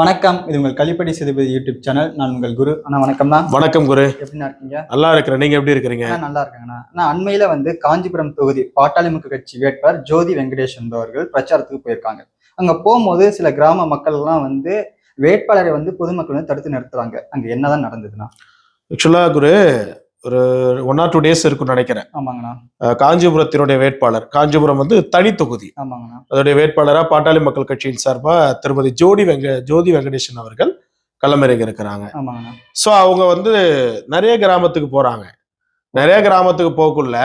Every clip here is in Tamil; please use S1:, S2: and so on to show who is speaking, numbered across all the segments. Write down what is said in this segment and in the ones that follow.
S1: வணக்கம். இது உங்கள் கலிப்படி சேதுபதி யூடியூப் சேனல். நான் உங்கள் குரு. அண்ணா வணக்கம்ண்ணா
S2: வணக்கம் குரு.
S1: எப்படிண்ணா இருக்கீங்க?
S2: நல்லா இருக்கிறேன். நீங்க எப்படி இருக்கிறீங்க?
S1: நல்லா இருக்காங்கண்ணா நான் அண்மையில வந்து காஞ்சிபுரம் தொகுதி பாட்டாளிமுக கட்சி வேட்பாளர் ஜோதி வெங்கடேஷ் என்பவர்கள் பிரச்சாரத்துக்கு போயிருக்காங்க. அங்க போகும்போது சில கிராம மக்கள் எல்லாம் வந்து வேட்பாளரை வந்து பொதுமக்கள் வந்து தடுத்து நிறுத்துறாங்க. அங்க என்னதான் நடந்ததுண்ணா
S2: ஆக்சுவலா குரு ஒரு ஒன் ஆர் டூ டேஸ் இருக்கும்னு நினைக்கிறேன்.
S1: ஆமாங்கண்ணா.
S2: காஞ்சிபுரத்தினுடைய வேட்பாளர். காஞ்சிபுரம் வந்து தனி தொகுதி.
S1: ஆமாங்கண்ணா.
S2: அதோடைய வேட்பாளரா பாட்டாளி மக்கள் கட்சியின் சார்பா திருமதி ஜோடி வெங்க ஜோதி வெங்கடேசன் அவர்கள் களமிறங்கி இருக்கிறாங்க.
S1: ஆமாங்கண்ணா.
S2: ஸோ அவங்க வந்து நிறைய கிராமத்துக்கு போறாங்க. நிறைய கிராமத்துக்கு போகக்குள்ள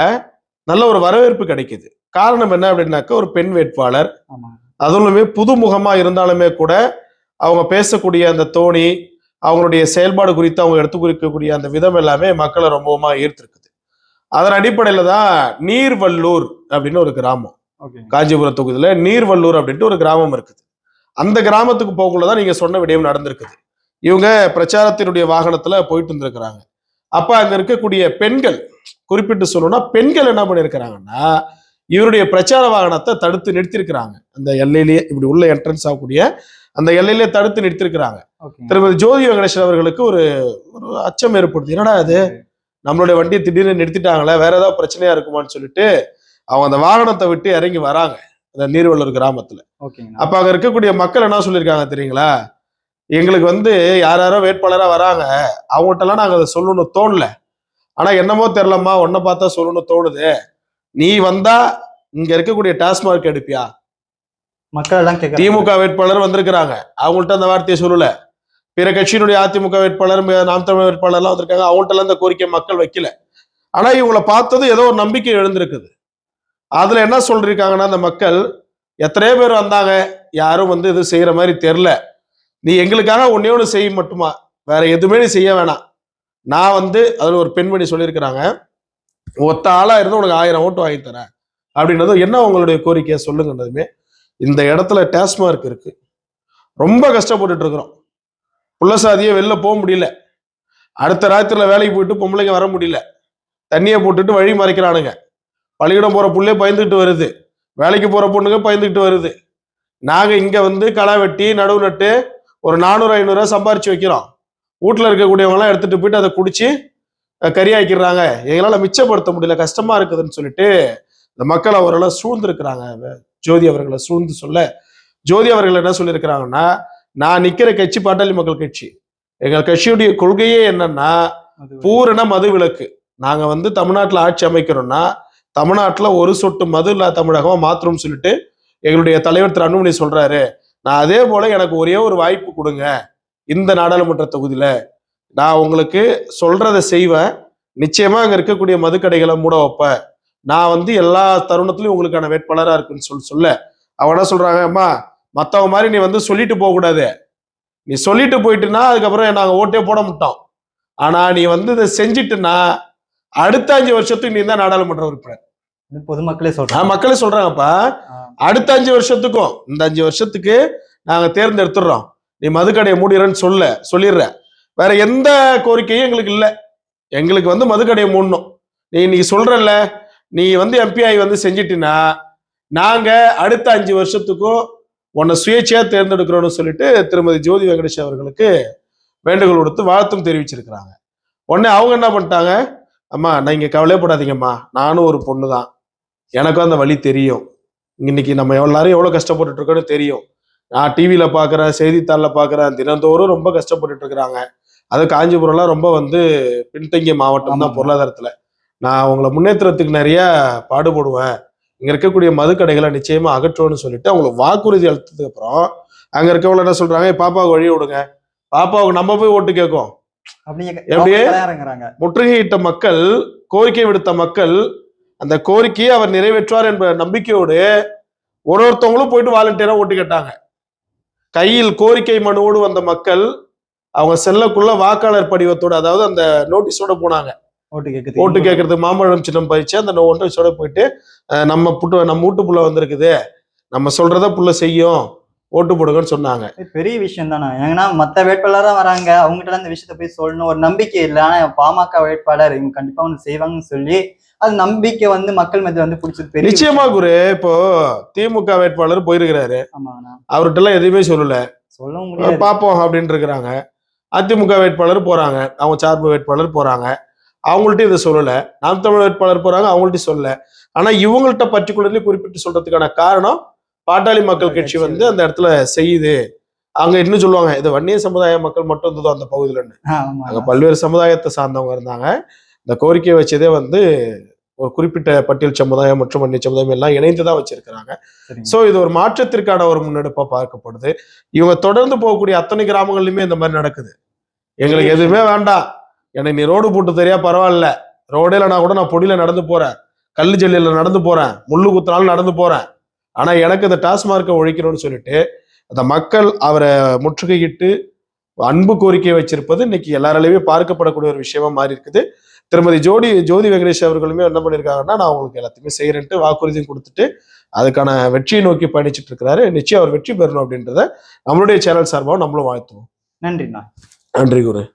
S2: நல்ல ஒரு வரவேற்பு கிடைக்குது. காரணம் என்ன அப்படின்னாக்கா ஒரு பெண் வேட்பாளர். அதுவுமே புதுமுகமா இருந்தாலுமே கூட அவங்க பேசக்கூடிய அந்த தோணி அவங்களுடைய செயல்பாடு குறித்து அவங்க எடுத்து குறிக்கக்கூடிய அந்த விதம் எல்லாமே மக்களை ரொம்பவுமா ஈர்த்திருக்குது. அதன் அடிப்படையில தான் நீர்வல்லூர் அப்படின்னு ஒரு கிராமம்.
S1: ஓகே.
S2: காஞ்சிபுரம் தொகுதியில நீர்வல்லூர் அப்படின்ட்டு ஒரு கிராமம் இருக்குது. அந்த கிராமத்துக்கு போகக்குள்ளதான் நீங்க சொன்ன விடயம் நடந்திருக்குது. இவங்க பிரச்சாரத்தினுடைய வாகனத்துல போயிட்டு இருந்திருக்கிறாங்க அப்ப அங்க இருக்கக்கூடிய பெண்கள் குறிப்பிட்டு சொல்லணும்னா பெண்கள் என்ன பண்ணியிருக்கிறாங்கன்னா இவருடைய பிரச்சார வாகனத்தை தடுத்து நிறுத்தியிருக்கிறாங்க. அந்த எல்லையிலேயே இப்படி உள்ள என்ட்ரன்ஸ் ஆகக்கூடிய அந்த எல்லையிலேயே தடுத்து நிறுத்தியிருக்கிறாங்க
S1: ஓகே
S2: திருமதி ஜோதி வெங்கடேசன் அவர்களுக்கு ஒரு ஒரு அச்சம் ஏற்படுது. என்னடா அது நம்மளுடைய வண்டியை திடீர்னு நிறுத்திட்டாங்களே வேற ஏதாவது பிரச்சனையா இருக்குமான்னு சொல்லிட்டு அவங்க அந்த வாகனத்தை விட்டு இறங்கி வராங்க. அந்த நீர்வள்ளூர் கிராமத்துல. அப்ப அங்க இருக்கக்கூடிய மக்கள் என்ன சொல்லியிருக்காங்க தெரியுங்களா? எங்களுக்கு வந்து யார் யாரோ வேட்பாளரா வராங்க. அவங்ககிட்டலாம் நாங்க அதை சொல்லணும்னு தோணல. ஆனா என்னமோ தெரிலம்மா உன்னை பார்த்தா சொல்லணும்னு தோணுது. நீ வந்தா இங்க இருக்கக்கூடிய டாஸ்மார்க் எடுப்பியா?
S1: மக்கள் எல்லாம்
S2: திமுக வேட்பாளர் வந்திருக்கிறாங்க. அவங்கள்ட்ட அந்த வார்த்தையை சொல்லல. பிற கட்சியினுடைய அதிமுக வேட்பாளர் நாம் தமிழ் வேட்பாளர்லாம் வந்திருக்காங்க. அவங்கள்ட்ட எல்லாம் கோரிக்கை மக்கள் வைக்கல. ஆனா இவங்களை பார்த்தது ஏதோ ஒரு நம்பிக்கை எழுந்திருக்குது. அதுல என்ன சொல்லிருக்காங்கன்னா அந்த மக்கள் எத்தனையோ பேர் வந்தாங்க. யாரும் வந்து இது செய்யற மாதிரி தெரில நீ எங்களுக்காக ஒன்னே ஒன்று செய்ய மட்டுமா? வேற எதுவுமே நீ செய்ய வேணாம். நான் வந்து அதுல ஒரு பெண்மணி சொல்லியிருக்கிறாங்க. ஒத்த ஆளா இருந்து உனக்கு ஆயிரம் ஓட்டு வாங்கி தரேன். அப்படின்றதும் என்ன உங்களுடைய கோரிக்கையை சொல்லுங்கன்றதுமே இந்த இடத்துல டேஸ்மார்க் இருக்கு. ரொம்ப கஷ்டப்பட்டுட்டு இருக்கிறோம். புள்ளசாதியை வெளில போக முடியல. அடுத்த ராத்திரில வேலைக்கு போயிட்டு பொம்பளைங்க வர முடியல. தண்ணியை போட்டுட்டு வழி மறைக்கிறானுங்க. பள்ளியிடம் போற புள்ளே பயந்துக்கிட்டு வருது. வேலைக்கு போற பொண்ணுங்க பயந்துக்கிட்டு வருது. நாங்க இங்க வந்து களை வெட்டி நடுவு நட்டு ஒரு நானூறு ஐநூறுரூவா சம்பாரிச்சு வைக்கிறோம். வீட்டுல இருக்கக்கூடியவங்க எல்லாம் எடுத்துட்டு போயிட்டு அதை குடிச்சு அஹ், கறியாக்கிடுறாங்க எங்களால மிச்சப்படுத்த முடியல. கஷ்டமா இருக்குதுன்னு சொல்லிட்டு இந்த மக்கள் அவரெல்லாம் சூழ்ந்திருக்கிறாங்க. ஜோதி அவர்களை சூழ்ந்து சொல்ல ஜோதி அவர்கள் என்ன சொல்லியிருக்கிறாங்கன்னா நான் நிக்கிற கட்சி பாட்டாளி மக்கள் கட்சி. எங்கள் கட்சியுடைய கொள்கையே என்னன்னா பூரண மது விலக்கு. நாங்க வந்து தமிழ்நாட்டுல ஆட்சி அமைக்கிறோம்னா தமிழ்நாட்டுல ஒரு சொட்டு மது இல்லா தமிழகமா மாத்திரம் சொல்லிட்டு எங்களுடைய தலைவர் திரு அன்புமணி சொல்றாரு. நான் அதே போல எனக்கு ஒரே ஒரு வாய்ப்பு கொடுங்க இந்த நாடாளுமன்ற தொகுதியில. நான் உங்களுக்கு சொல்றதை செய்வேன். நிச்சயமா அங்க இருக்கக்கூடிய மதுக்கடைகளை மூட வைப்பேன். நான் வந்து எல்லா தருணத்திலையும் உங்களுக்கான வேட்பாளரா இருக்குன்னு சொல்லி. சொல்ல என்ன சொல்றாங்க அம்மா மத்தவங்க மாதிரி நீ வந்து சொல்லிட்டு போக கூடாது நீ சொல்லிட்டு போயிட்டுனா அதுக்கப்புறம் நாங்க ஓட்டே போட மாட்டோம். ஆனா நீ வந்து இதை செஞ்சிட்டுனா அடுத்த அஞ்சு வருஷத்துக்கு நீ தான் நாடாளுமன்ற உறுப்பினர்.
S1: பொதுமக்களே சொல்றாங்க.
S2: மக்களே சொல்றாங்கப்பா. அடுத்த அஞ்சு வருஷத்துக்கும் இந்த அஞ்சு வருஷத்துக்கு நாங்க தேர்ந்தெடுத்துடுறோம். நீ மதுக்கடையை மூடிறன்னு சொல்ல சொல்லிடுற. வேற எந்த கோரிக்கையும் எங்களுக்கு இல்ல. எங்களுக்கு வந்து மதுக்கடையை மூடணும். நீ இன்னைக்கு சொல்றல்ல நீ வந்து எம்பிஐ வந்து செஞ்சிட்டினா நாங்க அடுத்த அஞ்சு வருஷத்துக்கும் உன்னை சுயேட்சையா தேர்ந்தெடுக்கிறோம்னு சொல்லிட்டு திருமதி ஜோதி வெங்கடேஷ் அவர்களுக்கு வேண்டுகோள் கொடுத்து வாழ்த்தும் தெரிவிச்சிருக்கிறாங்க. உடனே அவங்க என்ன பண்ணிட்டாங்க? அம்மா நீங்க கவலைப்படாதீங்கம்மா நானும் ஒரு பொண்ணு தான் எனக்கும் அந்த வழி தெரியும். இன்னைக்கு நம்ம எல்லாரும் எவ்வளவு கஷ்டப்பட்டுட்டு இருக்கோம்னு தெரியும். நான் டிவியில பாக்குறேன் செய்தித்தாள்ல பாக்குறேன். தினந்தோறும் ரொம்ப கஷ்டப்பட்டுட்டு இருக்கிறாங்க. அது காஞ்சிபுரம்லாம் ரொம்ப வந்து பின்தங்கிய மாவட்டம் தான். பொருளாதாரத்துல. நான் உங்களை முன்னேற்றத்துக்கு நிறைய பாடுபடுவேன். இங்க இருக்கக்கூடிய மதுக்கடைகளை நிச்சயமா அகற்றுவேன்னு சொல்லிட்டு அவங்களுக்கு வாக்குறுதி அளித்ததுக்கு அப்புறம் அங்க இருக்கவங்க என்ன சொல்றாங்க "ஏய், பாப்பாவுக்கு வழி விடுங்க. பாப்பாவுக்கு நம்ம போய் ஓட்டு கேட்கும். எப்படியே? முற்றுகையிட்ட மக்கள் கோரிக்கை விடுத்த மக்கள் அந்த கோரிக்கையை அவர் நிறைவேற்றுவார் என்ற நம்பிக்கையோடு ஒரு ஒருத்தவங்களும் போயிட்டு வாலண்டியரா ஓட்டு கேட்டாங்க. கையில் கோரிக்கை மனுவோடு வந்த மக்கள் அவங்க செல்லக்குள்ள வாக்காளர் படிவத்தோட அதாவது அந்த நோட்டீஸோட போனாங்க.
S1: ஓட்டு
S2: ஓட்டு கேட்கறதுக்கு மாம்பழம் சின்னம் பறிச்சு அந்த நோட்டீஸோட போயிட்டு நம்ம புட்டு நம்ம வீட்டு புள்ள வந்திருக்குது. நம்ம சொல்றத புள்ள செய்யும். ஓட்டு போடுங்கன்னு சொன்னாங்க.
S1: பெரிய விஷயம் தானே? ஏன்னா மத்த வேட்பாளரா வராங்க. அவங்ககிட்ட இந்த விஷயத்த போய் சொல்லணும். ஒரு நம்பிக்கை இல்லை. ஆனா பாமக வேட்பாளர் இவங்க கண்டிப்பா ஒண்ணு செய்வாங்கன்னு சொல்லி அது நம்பிக்கை வந்து மக்கள் மத்திய வந்து பிடிச்சது
S2: நிச்சயமா குரு. இப்போ திமுக வேட்பாளர் போயிருக்கிறாரு. அவர்கிட்ட எல்லாம் எதுவுமே சொல்லல.
S1: சொல்ல முடியாது.
S2: பார்ப்போம் அப்படின்னு இருக்கிறாங்க. அதிமுக வேட்பாளர் போறாங்க. அவங்க சார்பு வேட்பாளர் போறாங்க. அவங்கள்ட்ட இதை சொல்லல. நாம் தமிழ் வேட்பாளர் போறாங்க அவங்கள்ட்ட சொல்லல. ஆனா இவங்கள்ட்ட பர்டிகுலர்லி குறிப்பிட்டு சொல்றதுக்கான காரணம் பாட்டாளி மக்கள் கட்சி வந்து அந்த இடத்துல செய்யுது. அங்க இன்னும் சொல்லுவாங்க? இது வன்னிய சமுதாய மக்கள் மட்டும் இருந்ததோ அந்த பகுதியில
S1: ஆமா
S2: அங்க பல்வேறு சமுதாயத்தை சார்ந்தவங்க இருந்தாங்க. இந்த கோரிக்கையை வச்சதே வந்து ஒரு குறிப்பிட்ட பட்டியல் சமுதாயம் மற்றும் வன்னிய சமுதாயம் எல்லாம் இணைந்து தான் வச்சிருக்கிறாங்க சோ இது ஒரு மாற்றத்திற்கான ஒரு முன்னெடுப்பா பார்க்கப்படுது. இவங்க தொடர்ந்து போகக்கூடிய அத்தனை கிராமங்கள்லயுமே இந்த மாதிரி நடக்குது. எங்களுக்கு எதுவுமே வேண்டாம். எனக்கு நீ ரோடு போட்டு தெரியா? பரவாயில்ல. ரோடே இல்லைனா கூட நான் பொடியில நடந்து போறேன். கல்லு ஜல்லியில நடந்து போறேன். முள்ளு குத்தினாலும் நடந்து போறேன். ஆனா எனக்கு இந்த டாஸ்மார்க்கை ஒழிக்கணும்னு சொல்லிட்டு அந்த மக்கள் அவரை முற்றுகையிட்டு அன்பு கோரிக்கை வச்சிருப்பது இன்னைக்கு எல்லாராலையுமே பார்க்கப்படக்கூடிய ஒரு விஷயமா மாறி இருக்குது. திருமதி ஜோடி ஜோதி வெங்கடேஷ் அவர்களுமே என்ன பண்ணியிருக்காங்கன்னா நான் உங்களுக்கு எல்லாத்தையுமே செய்யறேன்ட்டு வாக்குறுதியும் கொடுத்துட்டு அதுக்கான வெற்றியை நோக்கி பயணிச்சுட்டு இருக்கிறாரு. நிச்சயம் அவர் வெற்றி பெறணும் அப்படின்றத நம்மளுடைய சேனல் சார்பாக நம்மளும் வாழ்த்துவோம்.
S1: நன்றிண்ணா.
S2: நன்றி குரு.